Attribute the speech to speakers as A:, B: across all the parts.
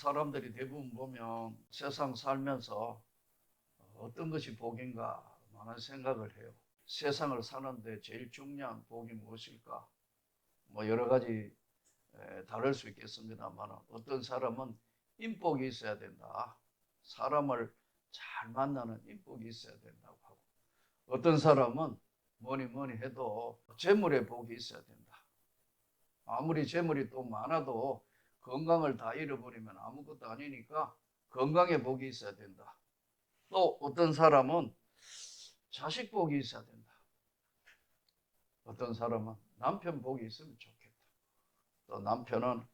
A: 사람들이 대부분 보면 세상 살면서 어떤 것이 복인가 많은 생각을 해요. 세상을 사는데 제일 중요한 복이 무엇일까? 뭐 여러 가지 에, 다를 수 있겠습니다만 어떤 사람은 인복이 있어야 된다. 사람을 잘 만나는 인복이 있어야 된다고 하고 어떤 사람은 뭐니 뭐니 해도 재물의 복이 있어야 된다. 아무리 재물이 또 많아도 건강을 다 잃어버리면 아무것도 아니니까 건강의 복이 있어야 된다. 또 어떤 사람은 자식 복이 있어야 된다. 어떤 사람은 남편 복이 있으면 좋겠다. 또 남편은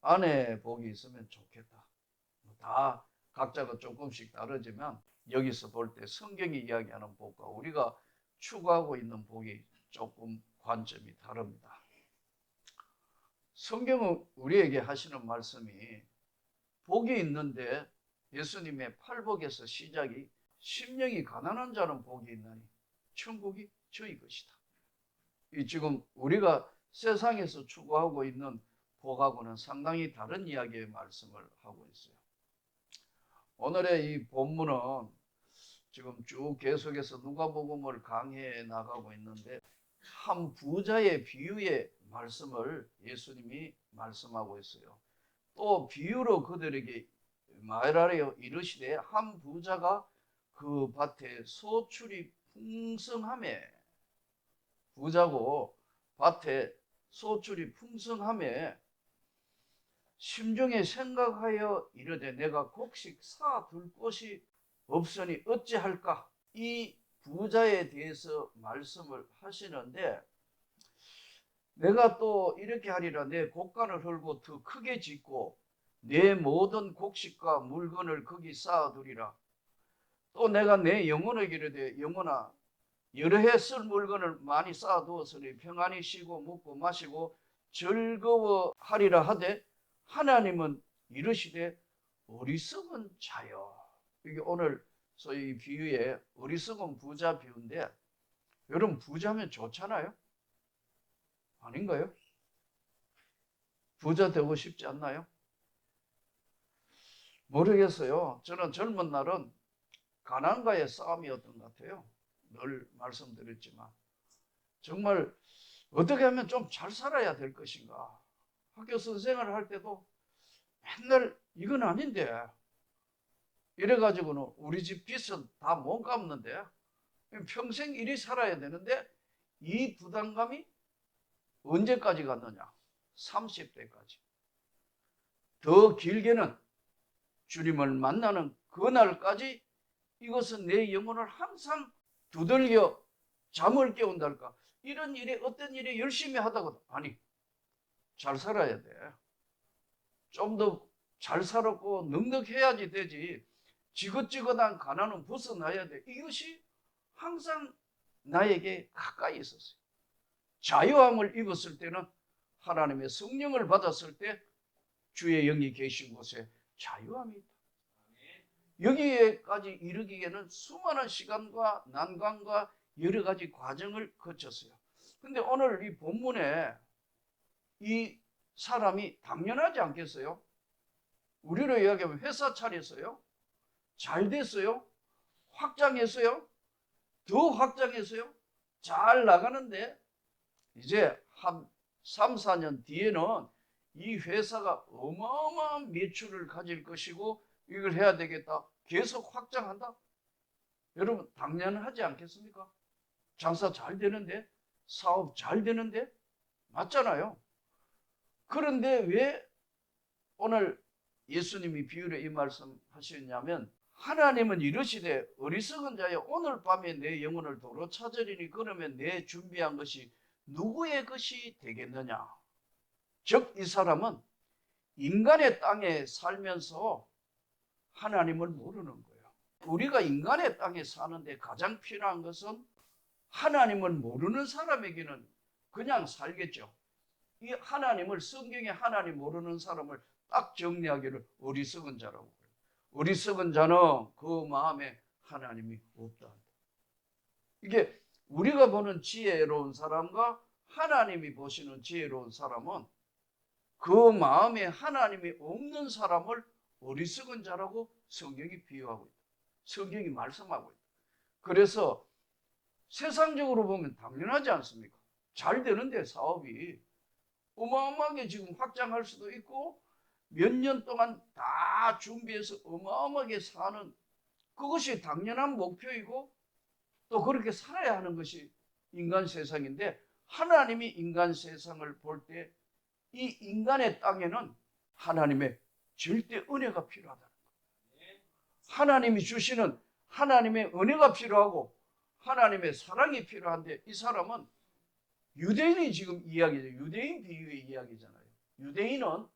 A: 아내 복이 있으면 좋겠다. 다 각자가 조금씩 다르지만 여기서 볼 때 성경이 이야기하는 복과 우리가 추구하고 있는 복이 조금 관점이 다릅니다. 성경은 우리에게 하시는 말씀이 복이 있는데 예수님의 팔복에서 시작이 심령이 가난한 자는 복이 있나니 천국이 저희 것이다. 이 지금 우리가 세상에서 추구하고 있는 복하고는 상당히 다른 이야기의 말씀을 하고 있어요. 오늘의 이 본문은 지금 쭉 계속해서 누가복음을 강해해 나가고 있는데 한 부자의 비유의 말씀을 예수님이 말씀하고 있어요. 또 비유로 그들에게 말하려 이르시되 한 부자가 그 밭에 소출이 풍성함에 부자고 밭에 소출이 풍성함에 심중에 생각하여 이르되 내가 곡식 사둘 곳이 없으니 어찌할까 이 부자에 대해서 말씀을 하시는데 내가 또 이렇게 하리라. 내 곡간을 헐고 더 크게 짓고 내 모든 곡식과 물건을 거기 쌓아두리라. 또 내가 내 영혼에게 이르되 영혼아 여러 해 쓸 물건을 많이 쌓아두었으니 평안히 쉬고 먹고 마시고 즐거워하리라 하되 하나님은 이르시되 어리석은 자여. 이게 오늘 소위 비유의 어리석은 부자 비유인데 여러분 부자면 좋잖아요 아닌가요? 부자 되고 싶지 않나요? 모르겠어요. 저는 젊은 날은 가난과의 싸움이었던 것 같아요. 늘 말씀드렸지만 정말 어떻게 하면 좀 잘 살아야 될 것인가. 학교 선생을 할 때도 맨날 이건 아닌데 이래가지고는 우리 집 빚은 다 못 갚는데 평생 이리 살아야 되는데 이 부담감이 언제까지 갔느냐? 30대까지. 더 길게는 주님을 만나는 그날까지 이것은 내 영혼을 항상 두들겨 잠을 깨운달까? 이런 일에 어떤 일에 열심히 하다가 아니 잘 살아야 돼. 좀 더 잘 살았고 넉넉해야지 되지. 지긋지긋한 가난은 벗어나야 돼. 이것이 항상 나에게 가까이 있었어요. 자유함을 입었을 때는 하나님의 성령을 받았을 때 주의 영이 계신 곳에 자유함이 있다. 여기에까지 이르기에는 수많은 시간과 난관과 여러 가지 과정을 거쳤어요. 근데 오늘 이 본문에 이 사람이 당연하지 않겠어요? 우리로 이야기하면 회사 차렸어요? 잘 됐어요? 확장했어요? 더 확장했어요? 잘 나가는데 이제 한 3, 4년 뒤에는 이 회사가 어마어마한 매출을 가질 것이고 이걸 해야 되겠다. 계속 확장한다. 여러분 당연하지 않겠습니까? 장사 잘 되는데 사업 잘 되는데 맞잖아요. 그런데 왜 오늘 예수님이 비유로 이 말씀 하시냐면 하나님은 이러시되 어리석은 자여 오늘 밤에 내 영혼을 도로 찾으리니 그러면 내 준비한 것이 누구의 것이 되겠느냐? 즉 이 사람은 인간의 땅에 살면서 하나님을 모르는 거예요. 우리가 인간의 땅에 사는데 가장 필요한 것은 하나님을 모르는 사람에게는 그냥 살겠죠. 이 하나님을 성경에 하나님 모르는 사람을 딱 정리하기를 어리석은 자라고 그래요. 어리석은 자는 그 마음에 하나님이 없다. 이게 우리가 보는 지혜로운 사람과 하나님이 보시는 지혜로운 사람은 그 마음에 하나님이 없는 사람을 어리석은 자라고 성경이 비유하고 있다. 성경이 말씀하고 있다. 그래서 세상적으로 보면 당연하지 않습니까? 잘 되는데 사업이 어마어마하게 지금 확장할 수도 있고 몇 년 동안 다 준비해서 어마어마하게 사는 그것이 당연한 목표이고 또 그렇게 살아야 하는 것이 인간 세상인데 하나님이 인간 세상을 볼 때 이 인간의 땅에는 하나님의 절대 은혜가 필요하다는 거예요. 하나님이 주시는 하나님의 은혜가 필요하고 하나님의 사랑이 필요한데 이 사람은 유대인이 지금 이야기죠. 유대인 비유의 이야기잖아요. 유대인은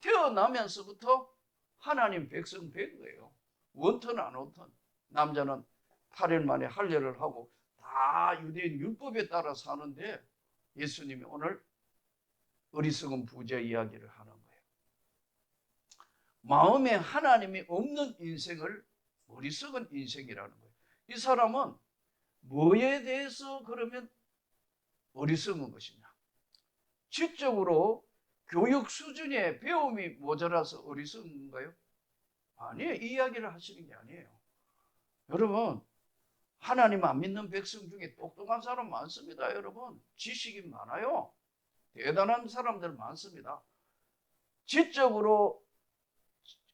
A: 태어나면서부터 하나님 백성 된 거예요. 원턴 안 원턴. 남자는 8일 만에 할례를 하고 다 유대인 율법에 따라 사는데 예수님이 오늘 어리석은 부자 이야기를 하는 거예요. 마음에 하나님이 없는 인생을 어리석은 인생이라는 거예요. 이 사람은 뭐에 대해서 그러면 어리석은 것이냐? 지적으로 교육 수준의 배움이 모자라서 어리석은 건가요? 아니에요. 이 이야기를 하시는 게 아니에요. 여러분, 하나님 안 믿는 백성 중에 똑똑한 사람 많습니다, 여러분. 지식이 많아요. 대단한 사람들 많습니다. 지적으로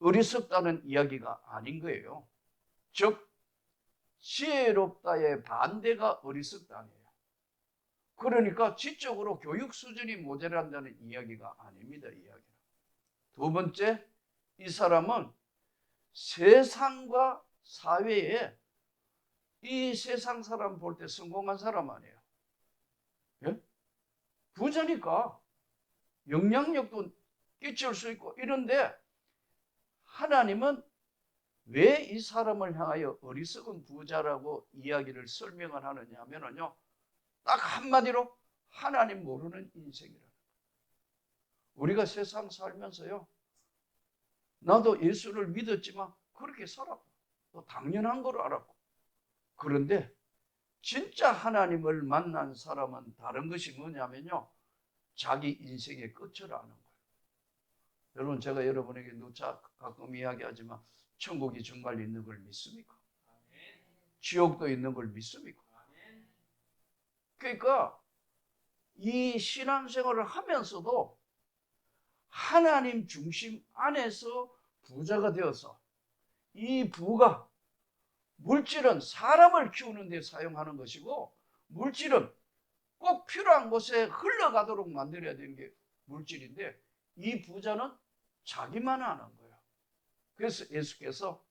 A: 어리석다는 이야기가 아닌 거예요. 즉, 지혜롭다의 반대가 어리석다 아니에요. 그러니까 지적으로 교육 수준이 모자란다는 이야기가 아닙니다. 이야기는. 두 번째, 이 사람은 세상과 사회에 이 세상 사람 볼 때 성공한 사람 아니에요. 예? 부자니까 영향력도 끼칠 수 있고 이런데 하나님은 왜 이 사람을 향하여 어리석은 부자라고 이야기를 설명을 하느냐 하면은요. 딱 한마디로 하나님 모르는 인생이라는. 우리가 세상 살면서요. 나도 예수를 믿었지만 그렇게 살았고 또 당연한 걸 알았고 그런데 진짜 하나님을 만난 사람은 다른 것이 뭐냐면요. 자기 인생의 끝을 아는 거예요. 여러분 제가 여러분에게 누차 가끔 이야기하지만 천국이 정말 있는 걸 믿습니까? 지옥도 있는 걸 믿습니까? 그러니까 이 신앙생활을 하면서도 하나님 중심 안에서 부자가 되어서 이 부가 물질은 사람을 키우는 데 사용하는 것이고 물질은 꼭 필요한 곳에 흘러가도록 만들어야 되는 게 물질인데 이 부자는 자기만 아는 거예요. 그래서 예수께서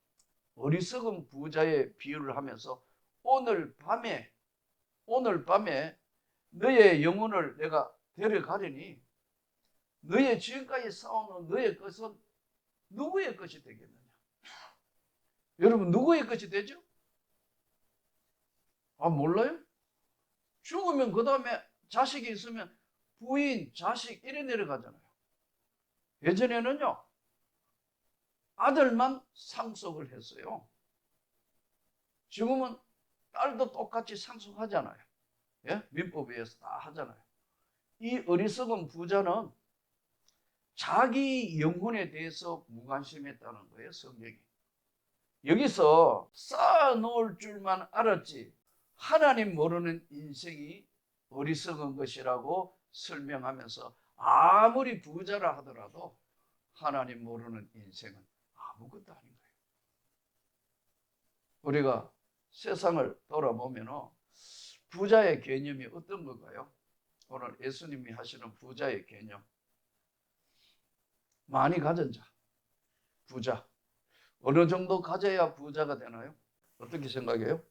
A: 어리석은 부자의 비유를 하면서 오늘 밤에 오늘 밤에 너의 영혼을 내가 데려가려니 너의 지금까지 쌓아놓은 너의 것은 누구의 것이 되겠느냐? 여러분 누구의 것이 되죠? 아 몰라요? 죽으면 그 다음에 자식이 있으면 부인, 자식 이래 내려가잖아요. 예전에는요 아들만 상속을 했어요. 지금은 딸도 똑같이 상속하잖아요. 예? 민법에 의해서 다 하잖아요. 이 어리석은 부자는 자기 영혼에 대해서 무관심했다는 거예요, 성경이. 여기서 쌓아놓을 줄만 알았지, 하나님 모르는 인생이 어리석은 것이라고 설명하면서 아무리 부자라 하더라도 하나님 모르는 인생은 아무것도 아닌 거예요. 우리가 세상을 돌아보면 부자의 개념이 어떤 건가요? 오늘 예수님이 하시는 부자의 개념. 많이 가진 자, 부자. 어느 정도 가져야 부자가 되나요? 어떻게 생각해요?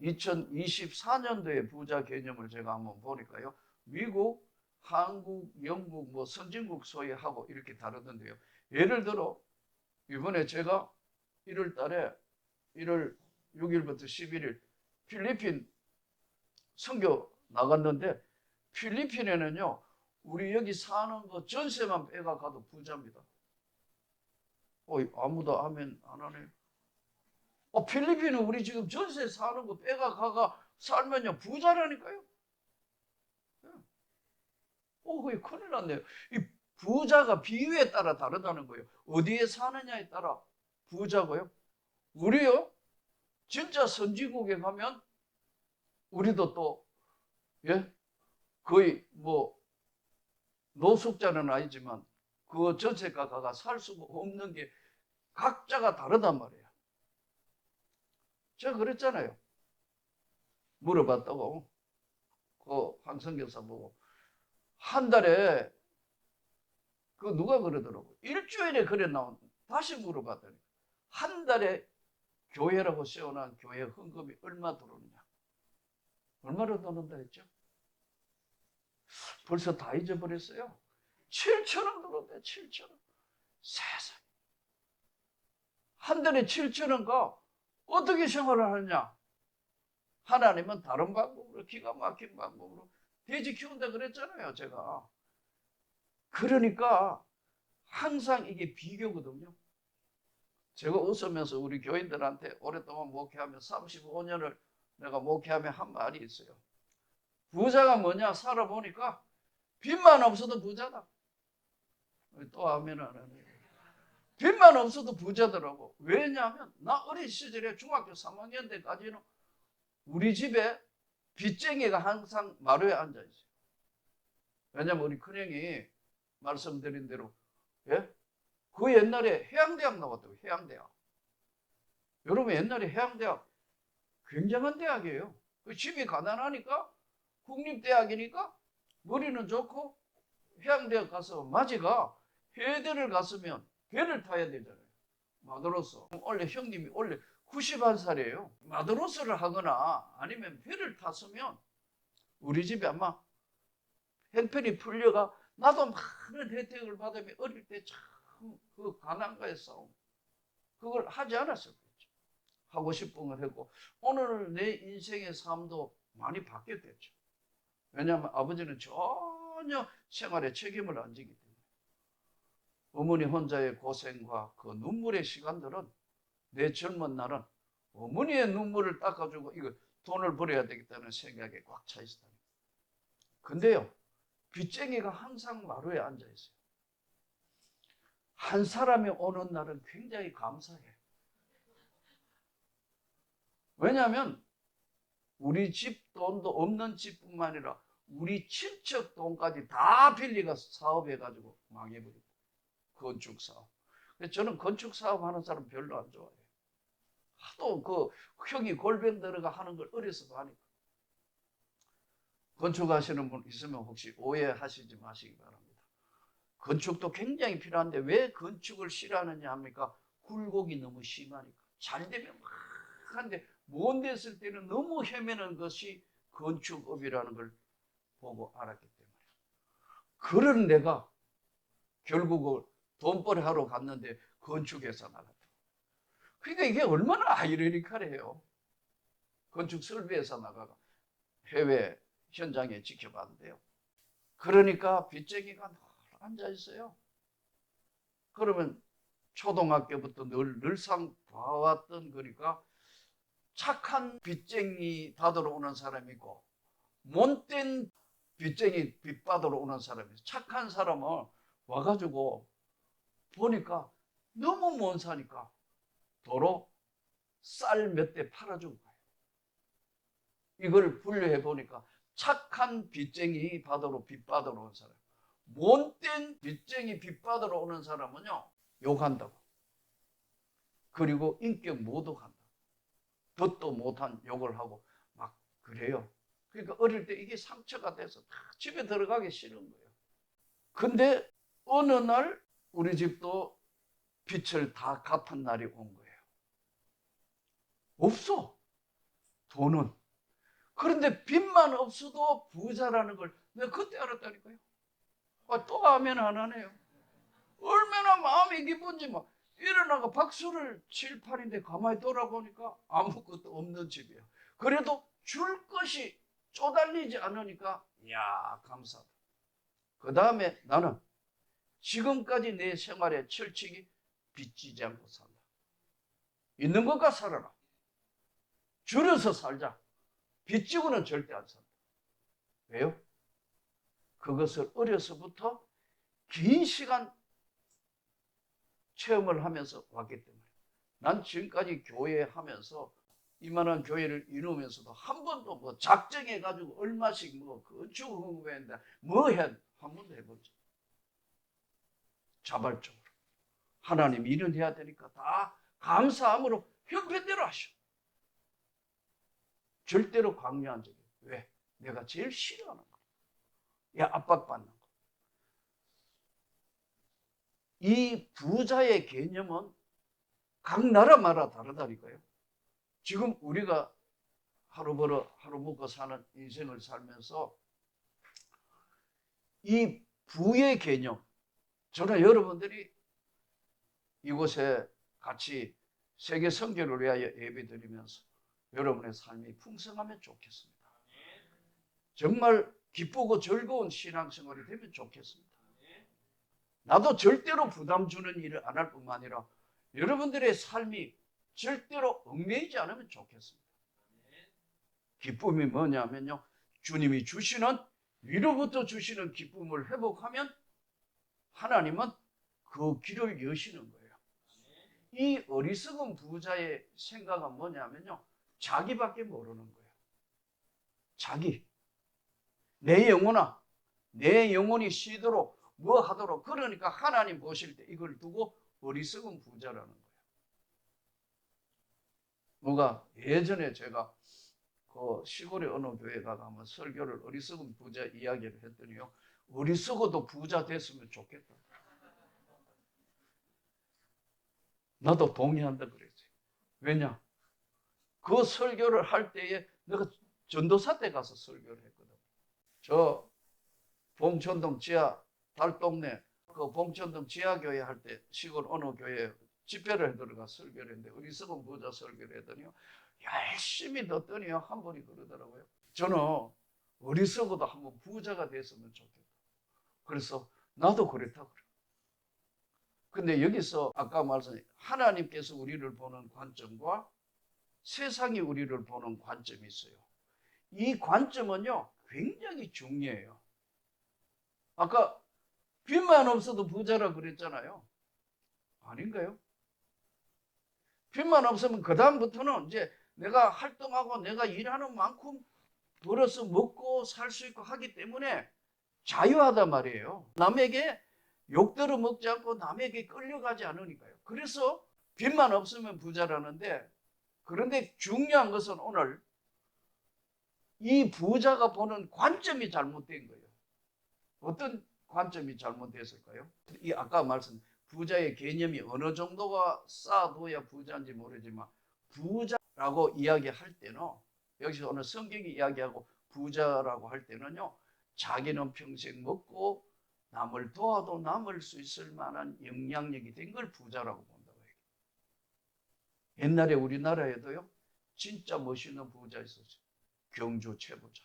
A: 2024년도의 부자 개념을 제가 한번 보니까요. 미국, 한국, 영국, 뭐 선진국 소위 하고 이렇게 다르던데요. 예를 들어 이번에 제가 1월 달에 1월 6일부터 11일 필리핀 선교 나갔는데 필리핀에는요 우리 여기 사는 거 전세만 빼가 가도 부자입니다. 어 아무도 아멘 안 하네. 어 필리핀은 우리 지금 전세 사는 거 빼가 가가 살면요 부자라니까요. 예. 어, 큰일 났네요. 이 부자가 비유에 따라 다르다는 거예요. 어디에 사느냐에 따라 부자고요. 우리요, 진짜 선진국에 가면 우리도 또, 예? 거의 뭐, 노숙자는 아니지만 그 전세가가 살 수가 없는 게 각자가 다르단 말이에요. 제가 그랬잖아요. 물어봤다고. 그 황성교사 보고. 한 달에 그 누가 그러더라고. 일주일에 그래 나온 다시 물어봤더니 한 달에 교회라고 세워놓은 교회 헌금이 얼마 들어오느냐. 얼마로 들어온다 했죠? 벌써 다 잊어버렸어요. 7천원 들어온대, 7천원. 세상. 한 달에 7천원가 어떻게 생활을 하느냐? 하나님은 다른 방법으로, 기가 막힌 방법으로 돼지 키운다 그랬잖아요, 제가. 그러니까 항상 이게 비교거든요. 제가 웃으면서 우리 교인들한테 오랫동안 목회하며 35년을 내가 목회하며 한 말이 있어요. 부자가 뭐냐 살아보니까 빚만 없어도 부자다. 또 하면 안 하네. 빚만 없어도 부자더라고. 왜냐하면 나 어린 시절에 중학교 3학년 때까지는 우리 집에 빚쟁이가 항상 마루에 앉아 있어요. 왜냐면 우리 큰형이 말씀드린 대로 예? 그 옛날에 해양대학 나왔다고 해양대학. 여러분 옛날에 해양대학 굉장한 대학이에요. 그 집이 가난하니까 국립대학이니까 머리는 좋고 해양대학 가서 마지가 해대를 갔으면 배를 타야 되잖아요. 마드로스. 원래 형님이 원래 91살이에요. 마드로스를 하거나 아니면 배를 탔으면 우리 집에 아마 행편이 풀려가 나도 많은 혜택을 받으면 어릴 때 참 그 가난과의 싸움 그걸 하지 않았었겠죠. 하고 싶은 걸 했고 오늘 내 인생의 삶도 많이 바뀌었겠죠. 왜냐하면 아버지는 전혀 생활에 책임을 안 지기 때문에 어머니 혼자의 고생과 그 눈물의 시간들은 내 젊은 날은 어머니의 눈물을 닦아주고 이거 돈을 벌어야 되겠다는 생각에 꽉 차 있었다. 근데요, 빚쟁이가 항상 마루에 앉아 있어요. 한 사람이 오는 날은 굉장히 감사해. 왜냐하면 우리 집 돈도 없는 집뿐만 아니라 우리 친척 돈까지 다 빌리가 사업해가지고 망해버리고 건축 사업. 저는 건축 사업 하는 사람 별로 안 좋아해요. 하도 그 형이 골병 들어가 하는 걸 어려서 하니까. 건축하시는 분 있으면 혹시 오해하시지 마시기 바랍니다. 건축도 굉장히 필요한데 왜 건축을 싫어하느냐 합니까? 굴곡이 너무 심하니까. 잘 되면 막 한데 못 됐을 때는 너무 헤매는 것이 건축업이라는 걸 보고 알았기 때문에. 그런 내가 결국은 돈벌이 하러 갔는데 건축회사 나갔다. 그러니까 이게 얼마나 아이러니컬해요. 건축 설비회사 나가가 해외 현장에 지켜봤는데요. 그러니까 빚쟁이가 늘 앉아 있어요. 그러면 초등학교부터 늘 늘상 봐왔던 거니까 착한 빚쟁이 받으러 오는 사람이 있고 못된 빚쟁이 빚 받으러 오는 사람이. 착한 사람은 와가지고 보니까 너무 먼 사니까 도로 쌀 몇 대 팔아준 거예요. 이걸 분류해 보니까 착한 빚쟁이 받으러 빚 받으러 온 사람, 못된 빚쟁이 빚 받으러 오는 사람은요 욕한다고. 그리고 인격 모독한다. 듣도 못한 욕을 하고 막 그래요. 그러니까 어릴 때 이게 상처가 돼서 다 집에 들어가기 싫은 거예요. 근데 어느 날 우리 집도 빚을 다 갚은 날이 온 거예요. 없어. 돈은. 그런데 빚만 없어도 부자라는 걸 내가 그때 알았다니까요. 아, 또 하면 안 하네요. 얼마나 마음이 기쁜지 막 일어나가 박수를 칠 판인데 가만히 돌아보니까 아무것도 없는 집이야. 그래도 줄 것이 쪼달리지 않으니까 야 감사하다. 그 다음에 나는 지금까지 내 생활의 철칙이 빚지지 않고 산다. 있는 것과 살아라. 줄여서 살자. 빚지고는 절대 안 산다. 왜요? 그것을 어려서부터 긴 시간 체험을 하면서 왔기 때문에 난 지금까지 교회 하면서 이만한 교회를 이루면서도 한 번도 뭐 작정해 가지고 얼마씩 뭐 건축 흥부했는데 뭐 해? 한 번도 해보지. 자발적으로 하나님 일은 해야 되니까 다 감사함으로 형편대로 하셔. 절대로 강요한 적이. 왜? 내가 제일 싫어하는 거. 야 압박받는 거. 이 부자의 개념은 각 나라마다 다르다니까요. 지금 우리가 하루 벌어 하루 먹고 사는 인생을 살면서 이 부의 개념 저는 여러분들이 이곳에 같이 세계 선교를 위하여 예배드리면서 여러분의 삶이 풍성하면 좋겠습니다. 정말 기쁘고 즐거운 신앙생활이 되면 좋겠습니다. 나도 절대로 부담 주는 일을 안 할 뿐만 아니라 여러분들의 삶이 절대로 얽매이지 않으면 좋겠습니다. 기쁨이 뭐냐면요. 주님이 주시는 위로부터 주시는 기쁨을 회복하면 하나님은 그 길을 여시는 거예요. 이 어리석은 부자의 생각은 뭐냐면요. 자기밖에 모르는 거예요. 자기. 내 영혼아, 내 영혼이 쉬도록 뭐 하도록 그러니까 하나님 보실 때 이걸 두고 어리석은 부자라는 거예요. 뭐가 예전에 제가 그 시골의 어느 교회 가가 한번 설교를 어리석은 부자 이야기를 했더니요. 어리석어도 부자 됐으면 좋겠다. 나도 동의한다 그랬지. 왜냐? 그 설교를 할 때에 내가 전도사 때 가서 설교를 했거든. 저 봉천동 지하 달동네 그 봉천동 지하교회 할 때 시골 어느 교회 집회를 해 들어가 설교를 했는데 어리석은 부자 설교를 했더니요. 열심히 듣더니요. 한 분이 그러더라고요. 저는 어리석어도 한번 부자가 됐으면 좋겠다. 그래서 나도 그랬다 그래. 근데 여기서 아까 말씀 하나님께서 우리를 보는 관점과 세상이 우리를 보는 관점이 있어요. 이 관점은요, 굉장히 중요해요. 아까 빚만 없어도 부자라 그랬잖아요. 아닌가요? 빚만 없으면 그 다음부터는 이제 내가 활동하고 내가 일하는 만큼 벌어서 먹고 살 수 있고 하기 때문에 자유하단 말이에요. 남에게 욕들어 먹지 않고 남에게 끌려가지 않으니까요. 그래서 빚만 없으면 부자라는데 그런데 중요한 것은 오늘 이 부자가 보는 관점이 잘못된 거예요. 어떤 관점이 잘못됐을까요? 이 아까 말씀 부자의 개념이 어느 정도가 쌓아둬야 부자인지 모르지만 부자라고 이야기할 때는 여기서 오늘 성경이 이야기하고 부자라고 할 때는요 자기는 평생 먹고 남을 도와도 남을 수 있을 만한 영향력이 된 걸 부자라고 본다고 해요. 옛날에 우리나라에도요 진짜 멋있는 부자 있었어요. 경주 최부자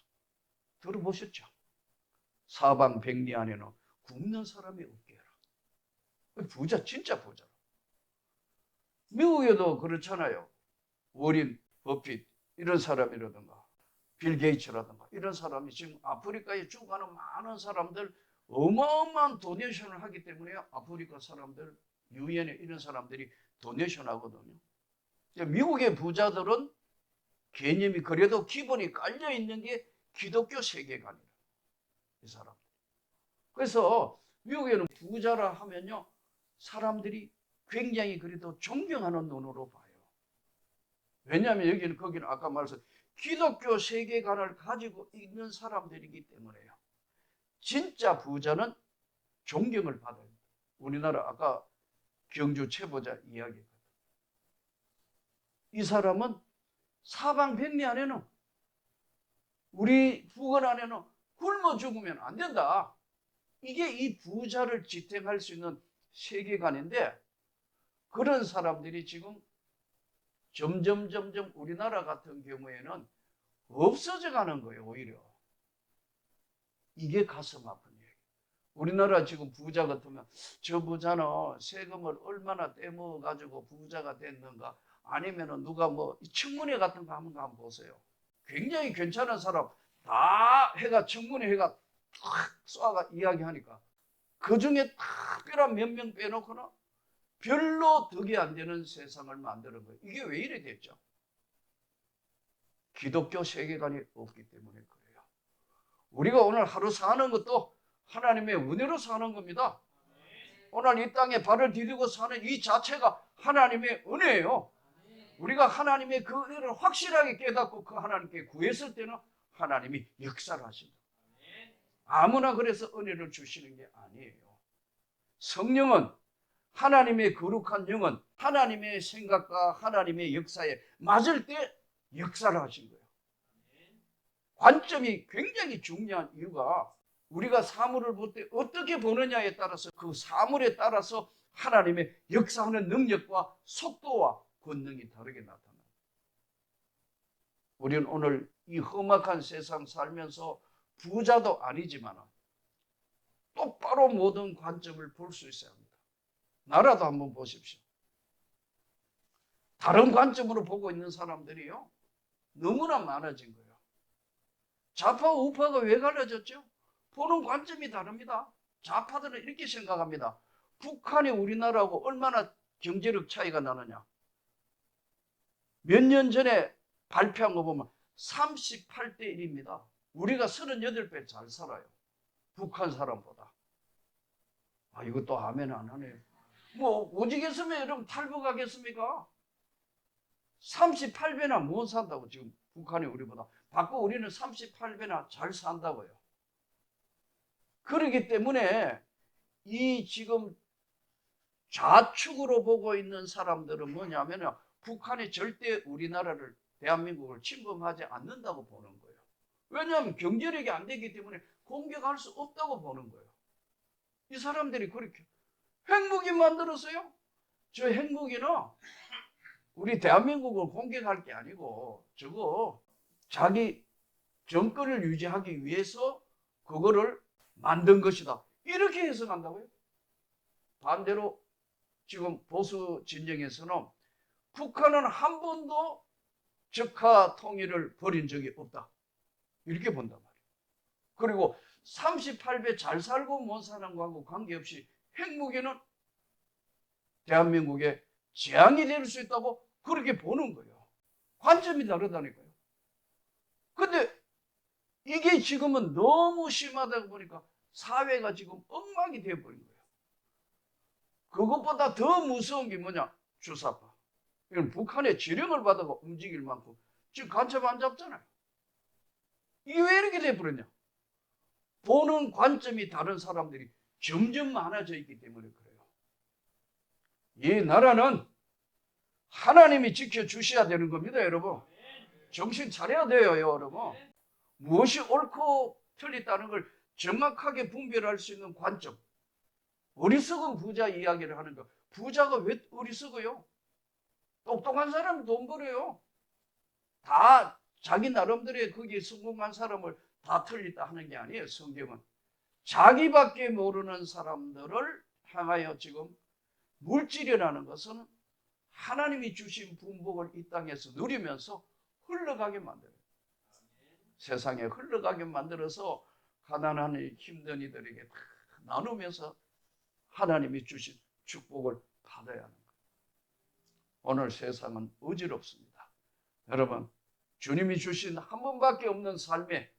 A: 들어보셨죠? 사방 백리 안에는 굶는 사람이 없게 해라. 부자 진짜 부자. 미국에도 그렇잖아요. 워린 버핏 이런 사람이라든가 빌 게이츠라든가 이런 사람이 지금 아프리카에 죽어가는 많은 사람들 어마어마한 도네이션을 하기 때문에 아프리카 사람들 유엔에 이런 사람들이 도네이션 하거든요. 미국의 부자들은 개념이 그래도 기본이 깔려 있는 게 기독교 세계관이라. 이 사람. 그래서 미국에는 부자라 하면요. 사람들이 굉장히 그래도 존경하는 눈으로 봐요. 왜냐하면 여기는 거기는 아까 말씀 기독교 세계관을 가지고 있는 사람들이기 때문에요. 진짜 부자는 존경을 받아요. 우리나라 아까 경주 최보자 이야기거든. 이 사람은 사방 백리 안에는 우리 부건 안에는 굶어 죽으면 안 된다. 이게 이 부자를 지탱할 수 있는 세계관인데 그런 사람들이 지금 점점 점점 우리나라 같은 경우에는 없어져 가는 거예요, 오히려. 이게 가슴 아픈 얘기. 우리나라 지금 부자 같으면 저 부자는 세금을 얼마나 떼먹어 가지고 부자가 됐는가 아니면은 누가 뭐 청문회 같은 거 한번 한번 보세요. 굉장히 괜찮은 사람 다 해가 청문회 해가 탁 쏴가 이야기하니까 그 중에 특별한 몇 명 빼놓고는 별로 덕이 안 되는 세상을 만드는 거예요. 이게 왜 이래 됐죠? 기독교 세계관이 없기 때문에 그래요. 우리가 오늘 하루 사는 것도 하나님의 은혜로 사는 겁니다. 오늘 이 땅에 발을 디디고 사는 이 자체가 하나님의 은혜예요. 우리가 하나님의 그 은혜를 확실하게 깨닫고 그 하나님께 구했을 때는 하나님이 역사를 하십니다. 아무나 그래서 은혜를 주시는 게 아니에요. 성령은 하나님의 거룩한 영은 하나님의 생각과 하나님의 역사에 맞을 때 역사를 하신 거예요. 관점이 굉장히 중요한 이유가 우리가 사물을 볼 때 어떻게 보느냐에 따라서 그 사물에 따라서 하나님의 역사하는 능력과 속도와 권능이 다르게 나타나요. 우리는 오늘 이 험악한 세상 살면서 부자도 아니지만 똑바로 모든 관점을 볼수 합니다. 나라도 한번 보십시오. 다른 관점으로 보고 있는 사람들이요. 너무나 많아진 거예요. 좌파 우파가 왜 갈라졌죠? 보는 관점이 다릅니다. 좌파들은 이렇게 생각합니다. 북한이 우리나라하고 얼마나 경제력 차이가 나느냐. 몇 년 전에 발표한 거 보면 38대 1입니다. 우리가 38배 잘 살아요. 북한 사람보다. 아, 이것도 아멘 안 하네요. 뭐, 오직했으면 여러분 탈북하겠습니까? 38배나 못 산다고 지금 북한이 우리보다. 바꿔 우리는 38배나 잘 산다고요. 그러기 때문에 이 지금 좌측으로 보고 있는 사람들은 뭐냐면 북한이 절대 우리나라를 대한민국을 침범하지 않는다고 보는 거예요. 왜냐하면 경제력이 안 되기 때문에 공격할 수 없다고 보는 거예요. 이 사람들이 그렇게 핵무기 만들었어요. 저 핵무기는 우리 대한민국을 공격할 게 아니고 저거 자기 정권을 유지하기 위해서 그거를 만든 것이다. 이렇게 해석한다고요. 반대로 지금 보수 진영에서는 북한은 한 번도 적화 통일을 벌인 적이 없다. 이렇게 본단 말이에요. 그리고 38배 잘 살고 못 사는 거하고 관계없이 핵무기는 대한민국에 재앙이 될 수 있다고 그렇게 보는 거예요. 관점이 다르다니까요. 근데 이게 지금은 너무 심하다 보니까 사회가 지금 엉망이 되어버린 거예요. 그것보다 더 무서운 게 뭐냐? 주사파. 이건 북한의 지령을 받아가 움직일 만큼 지금 간첩 안 잡잖아요. 이게 왜 이렇게 돼버렸냐? 보는 관점이 다른 사람들이 점점 많아져 있기 때문에 그래요. 이 나라는 하나님이 지켜주셔야 되는 겁니다, 여러분. 정신 차려야 돼요, 여러분. 무엇이 옳고 틀리다는 걸 정확하게 분별할 수 있는 관점. 어리석은 부자 이야기를 하는 거. 부자가 왜 어리석어요? 똑똑한 사람이 돈 벌어요. 다 자기 나름대로의 거기에 성공한 사람을 다 틀리다 하는 게 아니에요, 성경은. 자기밖에 모르는 사람들을 향하여 지금 물질이라는 것은 하나님이 주신 분복을 이 땅에서 누리면서 흘러가게 만들어요. 세상에 흘러가게 만들어서 가난한 힘든 이들에게 다 나누면서 하나님이 주신 축복을 받아야 하는 거예요. 오늘 세상은 어지럽습니다. 여러분, 주님이 주신 한 번밖에 없는 삶에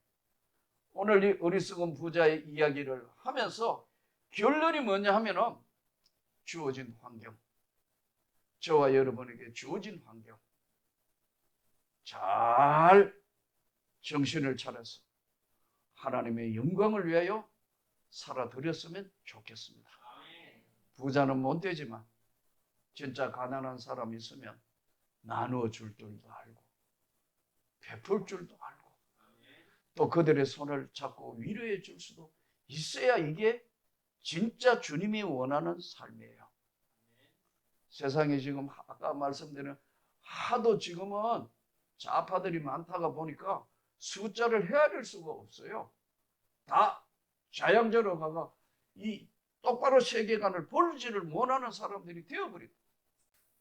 A: 오늘 이 어리석은 부자의 이야기를 하면서 결론이 뭐냐 하면은 주어진 환경. 저와 여러분에게 주어진 환경. 잘 정신을 차려서 하나님의 영광을 위하여 살아드렸으면 좋겠습니다. 부자는 못 되지만 진짜 가난한 사람 있으면 나누어 줄 줄도 알고 베풀 줄도 알고 또 그들의 손을 잡고 위로해 줄 수도 있어야 이게 진짜 주님이 원하는 삶이에요. 세상에 지금 아까 말씀드린 하도 지금은 좌파들이 많다가 보니까 숫자를 헤아릴 수가 없어요. 다 자양저로 가가 이 똑바로 세계관을 벌지를 못하는 사람들이 되어버리고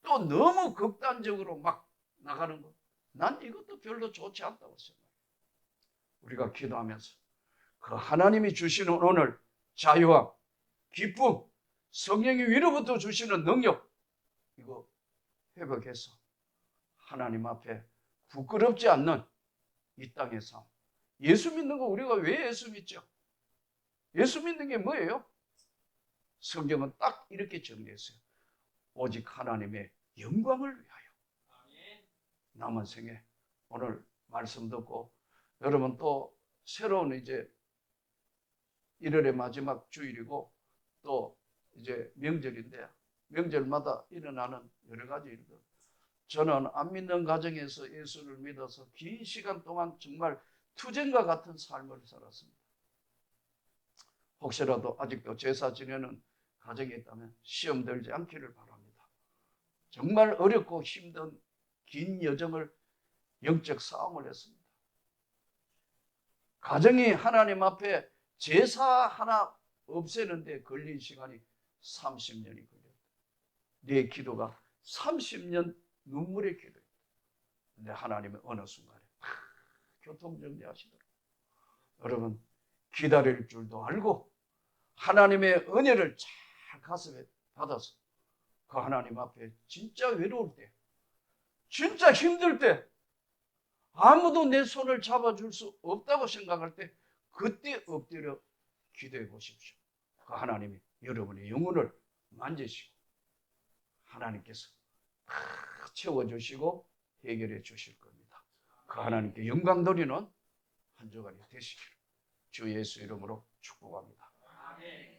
A: 또 너무 극단적으로 막 나가는 것. 난 이것도 별로 좋지 않다고 생각해요. 우리가 기도하면서 그 하나님이 주시는 오늘 자유와 기쁨, 성령이 위로부터 주시는 능력 이거 회복해서 하나님 앞에 부끄럽지 않는 이 삶. 예수 믿는 거 우리가 왜 예수 믿죠? 예수 믿는 게 뭐예요? 성경은 딱 이렇게 정리했어요. 오직 하나님의 영광을 위하여. 남은 생에 오늘 말씀 듣고 여러분 또 새로운 이제 1월의 마지막 주일이고 또 이제 명절인데 명절마다 일어나는 여러 가지 일들. 저는 안 믿는 가정에서 예수를 믿어서 긴 시간 동안 정말 투쟁과 같은 삶을 살았습니다. 혹시라도 아직도 제사 지내는 가정이 있다면 시험 들지 않기를 바랍니다. 정말 어렵고 힘든 긴 여정을 영적 싸움을 했습니다. 가정이 하나님 앞에 제사 하나 없애는데 걸린 시간이 30년이 걸렸다. 내 기도가 30년 눈물의 기도였다. 근데 하나님은 어느 순간에 팍 교통정리하시더라고요. 여러분 기다릴 줄도 알고 하나님의 은혜를 잘 가슴에 받아서 그 하나님 앞에 진짜 외로울 때 진짜 힘들 때 아무도 내 손을 잡아줄 수 없다고 생각할 때 그때 엎드려 기도해 보십시오. 그 하나님이 여러분의 영혼을 만지시고 하나님께서 다 채워주시고 해결해 주실 겁니다. 그 하나님께 영광 돌리는 한 주간이 되시기를 주 예수 이름으로 축복합니다.
B: 아멘.